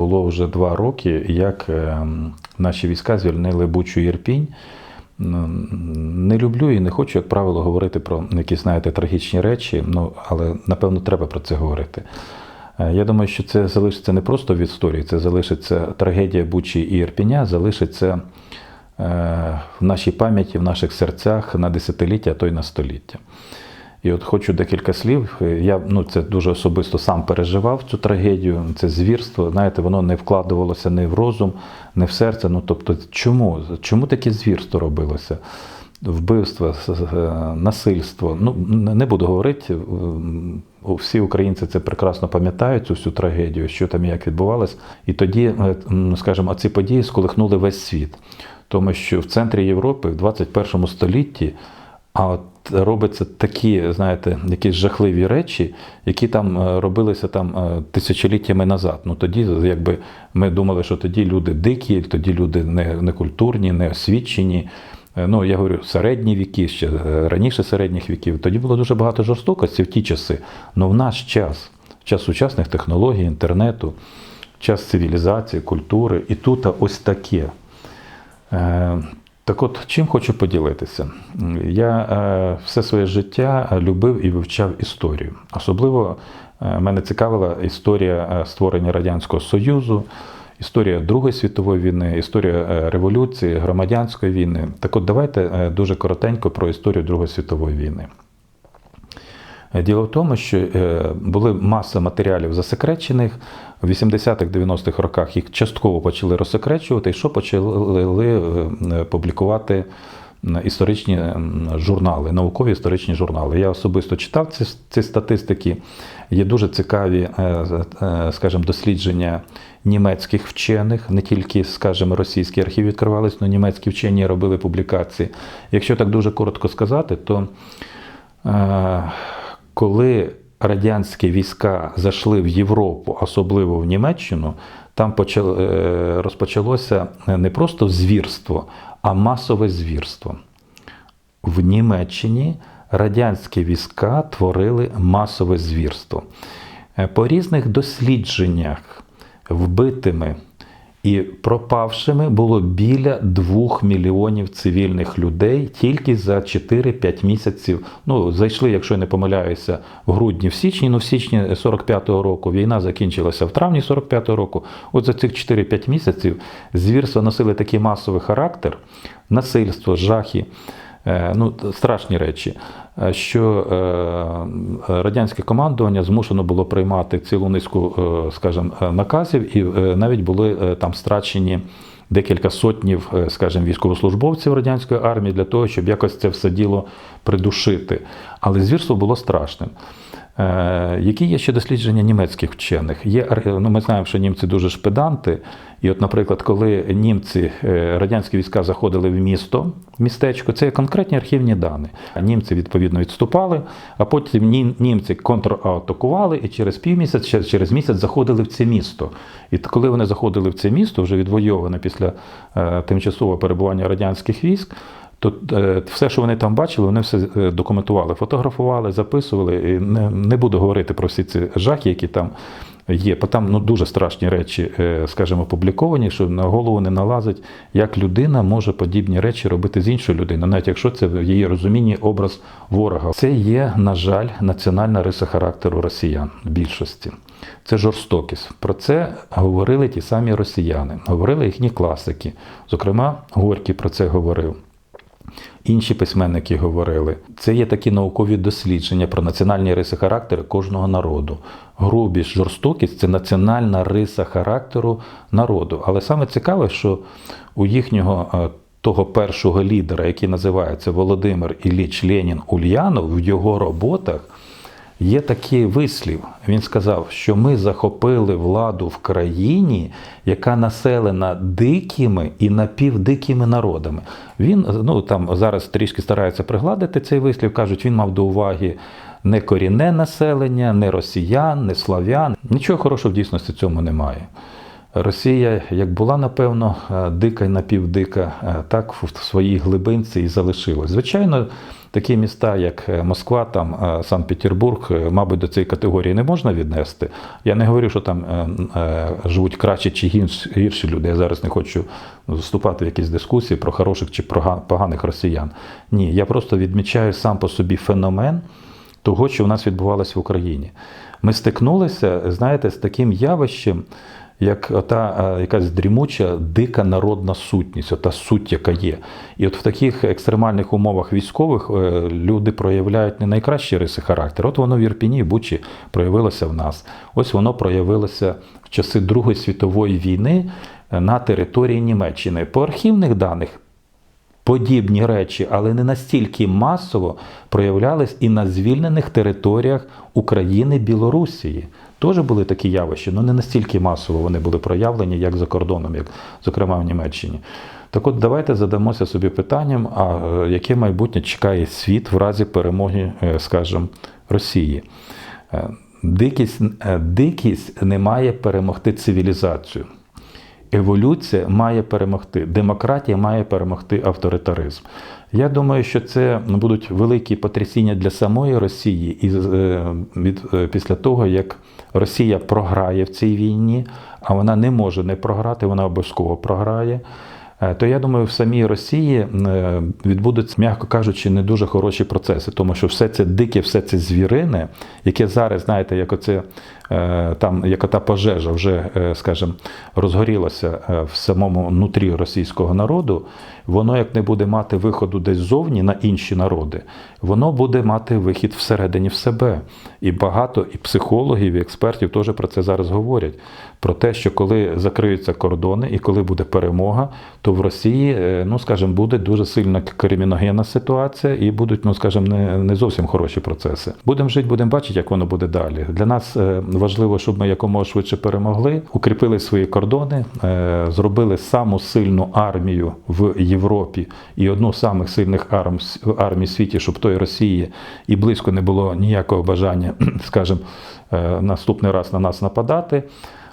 Було вже два роки, як е, наші війська звільнили Бучу. М, Не люблю і не хочу, як правило, говорити про якісь, знаєте, трагічні речі, ну, але напевно треба про це говорити. Е, Я думаю, що це залишиться не просто в історії, це залишиться трагедія Бучі і Ірпіня, залишиться е, в нашій пам'яті, в наших серцях на десятиліття, а то й на століття. І от хочу декілька слів. Я ну, це дуже особисто сам переживав цю трагедію, це звірство. Знаєте, воно не вкладувалося не в розум, не в серце. Ну тобто, чому? Чому таке звірство робилося? Вбивство, е, насильство. Ну не не буду говорити. Всі українці це прекрасно пам'ятають цю всю трагедію, що там і як відбувалось. І тоді, е, скажімо, ці події сколихнули весь світ. Тому що в центрі Європи в 21 столітті а от робиться такі, знаєте, якісь жахливі речі, які там е, робилися там е, тисячоліттями назад. Ну тоді, якби ми думали, що тоді люди дикі, тоді люди не, не освічені. Е, Ну, я говорю, середні віки, ще раніше середніх віків. Тоді було дуже багато жорстокості в ті часи. Але в наш час, час сучасних технологій, інтернету, час цивілізації, культури, і тут ось таке. Так от, чим хочу поділитися? Я е, все своє життя любив і вивчав історію. Особливо е, мене цікавила історія е, створення Радянського Союзу, історія Другої світової війни, історія революції, громадянської війни. Так от, давайте дуже коротенько про історію Другої світової війни. Діло в тому, що е, були маса матеріалів засекречених. В 80-х, 90-х роках їх частково почали розсекречувати, і що почали е, публікувати історичні журнали, наукові історичні журнали. Я особисто читав ці, ці статистики. Є дуже цікаві, е, скажімо, дослідження німецьких вчених, не тільки, скажімо, російські архіви відкривались, але німецькі вчені робили публікації. Якщо так дуже коротко сказати, то коли радянські війська зайшли в Європу, особливо в Німеччину, там е, розпочалося не просто звірство, а масове звірство. В Німеччині радянські війська творили масове звірство. Е, По різних дослідженнях вбитими і пропавшими було біля 2 мільйонів цивільних людей тільки за 4-5 місяців. Ну, зайшли, якщо я не помиляюся, в грудні, в січні, ну в січні 45-го року. Війна закінчилася в травні 45-го року. От за цих 4-5 місяців звірства носили такий масовий характер, насильство, жахи. Е, Ну, страшні речі, е, що е, радянське командування змушено було приймати цілу низку, скажімо, наказів, і навіть були там страчені декілька сотнів, скажімо, військовослужбовців радянської армії для того, щоб якось це все діло придушити. Але звірство було страшним. Е, Які є ще дослідження німецьких вчених? Є, ну, ми знаємо, що німці дуже ж педанти. І от, наприклад, коли німці, е, радянські війська заходили в місто, в містечко, це конкретні архівні дані. Німці відповідно відступали, а потім німці контратакували і через півмісяць, через місяць заходили в це місто. І коли вони заходили в це місто, вже відвойоване після е, тимчасового перебування радянських військ, то е, все, що вони там бачили, вони все е, документували, фотографували, записували. І не, не буду говорити про всі ці жахи, які там є. Бо там ну, дуже страшні речі, е, скажімо, опубліковані, що на голову не налазить, як людина може подібні речі робити з іншою людиною, навіть якщо це в її розумінні образ ворога. Це є, на жаль, національна риса характеру росіян в більшості. Це жорстокість. Про це говорили ті самі росіяни, говорили їхні класики. Зокрема, Горький про це говорив. Інші письменники говорили. Це є такі наукові дослідження про національні риси характеру кожного народу. Грубість, жорстокість це національна риса характеру народу. Але саме цікаве, що у їхнього е, того першого лідера, який називається Володимир Ілліч Ленін Ульянов, в його роботах Є такий вислів. Він сказав, що ми захопили владу в країні, яка населена дикими і напівдикими народами. Він ну там зараз трішки старається пригладити цей вислів. кажуть, він мав до уваги не корінне населення, не росіян, не слав'ян. Нічого хорошого в дійсності цьому немає. Росія, як була, напевно, е, дика і напівдика, е, так в своїй глибинці і залишилась. Звичайно, такі міста, як е, Москва, там Санкт-Петербург, мабуть, до цієї категорії не можна віднести. Я не говорю, що там живуть кращі чи гірші, люди. Я зараз не хочу вступати в якісь дискусії про хороших чи поганих росіян. Ні, я просто відмічаю сам по собі феномен того, що у нас відбувалося в Україні. Ми стикнулися, знаєте, з таким явищем, як ота е, якась дрімуча, дика народна сутність, та суть, яка є. І от в таких екстремальних умовах військових е, люди проявляють не найкращі риси характеру. От воно в Ірпіні і Бучі проявилося в нас. Ось воно проявилося в часи Другої світової війни е, на території Німеччини. По архівних даних подібні речі, але не настільки масово проявлялись і на звільнених територіях України Білорусії. Теж були такі явища, але не настільки масово вони були проявлені, як за кордоном, як зокрема в Німеччині. Так от давайте задамося собі питанням, а е, яке майбутнє чекає світ в разі перемоги, е, скажімо, Росії. Е, Дикість, дикість не має перемогти цивілізацію. Еволюція має перемогти, демократія має перемогти авторитаризм. Я думаю, що це будуть великі потрясіння для самої Росії, і е, від, е, після того, як Росія програє в цій війні, а вона не може не програти, вона обов'язково програє. е, То я думаю, в самій Росії відбудуться, м'яко кажучи, не дуже хороші процеси, тому що все це дике, все це звірине, яке зараз, знаєте, як оце там, як ота пожежа вже, е, скажімо, розгорілася е, в самому нутрі російського народу, воно як не буде мати виходу десь зовні на інші народи, воно буде мати вихід всередині в себе. І багато і психологів, і експертів теж про це зараз говорять. Про те, що коли закриються кордони і коли буде перемога, то в Росії, е, ну скажімо, буде дуже сильно криміногенна ситуація і будуть, ну скажімо, не, не зовсім хороші процеси. Будемо жити, будемо бачити, як воно буде далі. Для нас е, важливо, щоб ми якомога швидше перемогли, укріпили свої кордони, е, зробили саму сильну армію в Європі і одну з самих сильних арм, армій в світі, щоб той Росії і близько не було ніякого бажання, скажімо, е, наступний раз на нас нападати.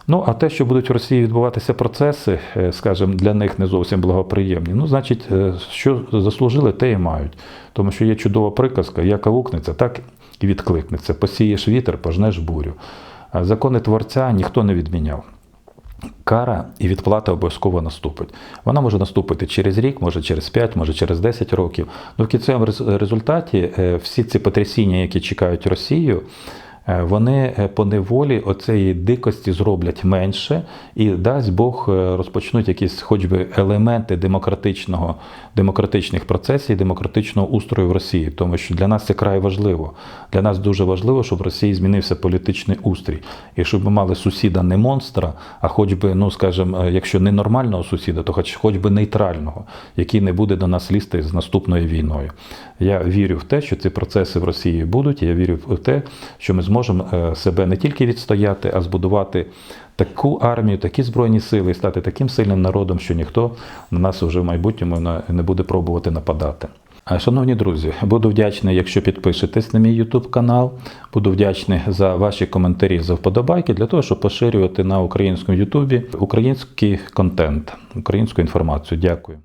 Ну, а те, що будуть в Росії відбуватися процеси, е, скажімо, для них не зовсім благоприємні. Ну, значить, що заслужили, те і мають. Тому що є чудова приказка, як аукнеться, так і відкликнеться. Посієш вітер, пожнеш бурю. Закони творця ніхто не відміняв. Кара і відплата обов'язково наступить. Вона може наступити через рік, може через 5, може через 10 років. Ну, в кінцевому результаті е, всі ці потрясіння, які чекають Росію, вони е, по неволі оцеї дикості зроблять менше, і дасть Бог е, розпочнуть якісь, хоч би, елементи демократичного, демократичних процесів, демократичного устрою в Росії. Тому що для нас це край важливо. Для нас дуже важливо, щоб в Росії змінився політичний устрій, і щоб ми мали сусіда не монстра, а хоч би, ну скажімо, е, якщо не нормального сусіда, то хоч, хоч би нейтрального, який не буде до нас лізти з наступною війною. Я вірю в те, що ці процеси в Росії будуть. Я вірю в те, що ми зможемо е, себе не тільки відстояти, а збудувати таку армію, такі збройні сили і стати таким сильним народом, що ніхто на нас вже в майбутньому не буде пробувати нападати. Шановні друзі, буду вдячний, якщо підпишетесь на мій YouTube канал. Буду вдячний за ваші коментарі, за вподобайки для того, щоб поширювати на українському YouTube український контент, українську інформацію. Дякую.